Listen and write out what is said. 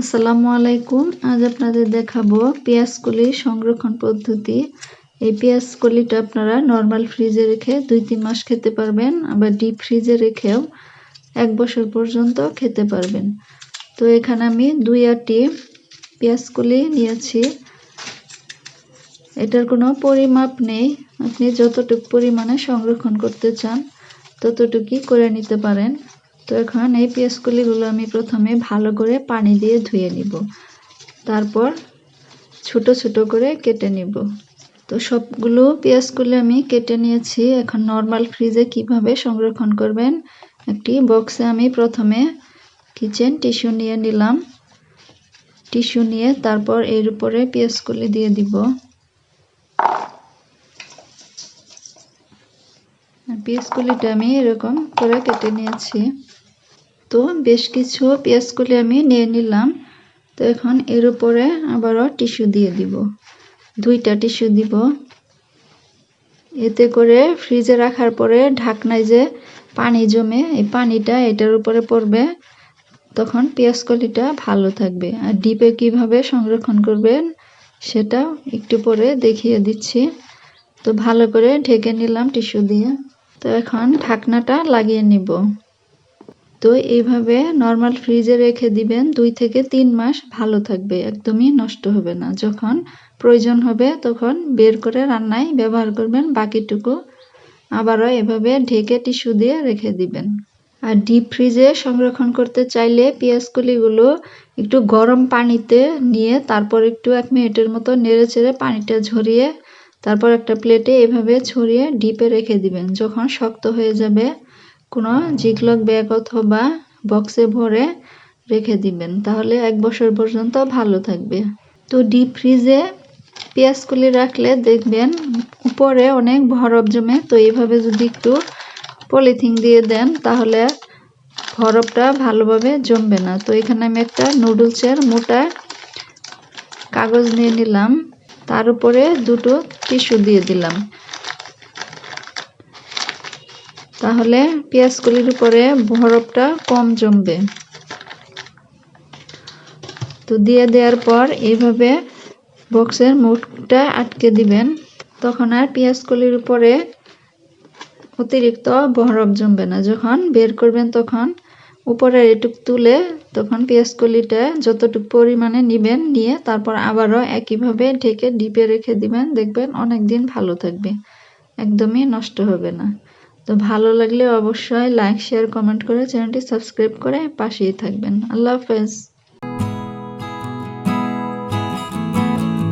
আসসালামু আলাইকুম। আজ আপনাদের দেখাবো পেঁয়াজ কলি সংরক্ষণ পদ্ধতি। এই পেঁয়াজ কলিটা আপনারা নর্মাল ফ্রিজে রেখে দুই তিন মাস খেতে পারবেন, আবার ডিপ ফ্রিজে রেখেও এক বছর পর্যন্ত খেতে পারবেন। তো এখানে আমি দুই আটি পেঁয়াজ কলি নিয়েছি। এটার কোনো পরিমাপ নেই। আপনি যতটুকু পরিমাণে সংরক্ষণ করতে চান, ততটুকুই করে নিতে পারেন। তো এখন এই পেঁয়াজকলিগুলো আমি প্রথমে ভালো করে পানি দিয়ে ধুয়ে নিব। তারপর ছোট ছোট করে কেটে নিব। তো সবগুলো পেঁয়াজগুলো আমি কেটে নিয়েছি। এখন নর্মাল ফ্রিজে কীভাবে সংরক্ষণ করবেন একটি বক্সে আমি প্রথমে কিচেন টিস্যু নিয়ে নিলাম। টিস্যু নিয়ে তারপর এর উপরে পেঁয়াজগুলি দিয়ে দিব। পেঁয়াজগুলিটা আমি এরকম করে কেটে নিয়েছি। তো বেশ কিছু পেঁয়াজগুলি আমি নিয়ে নিলাম। তো এখন এর উপরে আবারও টিস্যু দিয়ে দিব। দুইটা টিস্যু দিব। এতে করে ফ্রিজে রাখার পরে ঢাকনায় যে পানি জমে, এই পানিটা এটার উপরে পড়বে। তখন পেঁয়াজকলিটা ভালো থাকবে। আর ডিপে কীভাবে সংরক্ষণ করবেন, সেটা একটু পরে দেখিয়ে দিচ্ছি। তো ভালো করে ঢেকে নিলাম টিস্যু দিয়ে। তো এখন ঢাকনাটা লাগিয়ে নিব। তো এইভাবে নর্মাল ফ্রিজে রেখে দিবেন দুই থেকে তিন মাস ভালো থাকবে, একদমই নষ্ট হবে না। যখন প্রয়োজন হবে তখন বের করে রান্নায় ব্যবহার করবেন, বাকিটুকু আবারও এভাবে ঢেকে টিস্যু দিয়ে রেখে দিবেন। আর ডিপ ফ্রিজে সংরক্ষণ করতে চাইলে পেঁয়াজকলিগুলো একটু গরম পানিতে নিয়ে তারপর একটু এক মিনিটের মতো নেড়ে চেড়ে পানিটা ঝরিয়ে তারপর একটা প্লেটে এভাবে ছড়িয়ে ডিপে রেখে দিবেন। যখন শক্ত হয়ে যাবে কোনো জিকলক ব্যাগ অথবা বক্সে ভরে রেখে দিবেন, তাহলে এক বছর পর্যন্ত ভালো থাকবে। তো ডিপ ফ্রিজে পেঁয়াজগুলি রাখলে দেখবেন উপরে অনেক বরফ জমে, তো এইভাবে যদি একটু পলিথিন দিয়ে দেন, তাহলে বরফটা ভালোভাবে জমবে না। তো এখানে আমি একটা নুডলসের মোটা কাগজ নিয়ে নিলাম, তার উপরে দুটো টিস্যু দিয়ে দিলাম। তাহলে পেঁয়াজগুলির উপরে বরফটা কম জমবে। তো দিয়ে দেওয়ার পর এইভাবে বক্সের মুখটা আটকে দিবেন, তখন আর পেঁয়াজগুলির উপরে অতিরিক্ত বরফ জমবে না। যখন বের করবেন তখন উপরে এটুক তুলে তখন পেঁয়াজকলিটা যতটুকু পরিমাণে নিবেন, নিয়ে তারপর আবারও একইভাবে ঢেকে ডিপে রেখে দিবেন। দেখবেন অনেক দিন ভালো থাকবে, একদমই নষ্ট হবে না। তো ভালো লাগলে অবশ্যই লাইক শেয়ার কমেন্ট করে চ্যানেলটি সাবস্ক্রাইব করে পাশেই থাকবেন। আল্লাহ হাফেজ।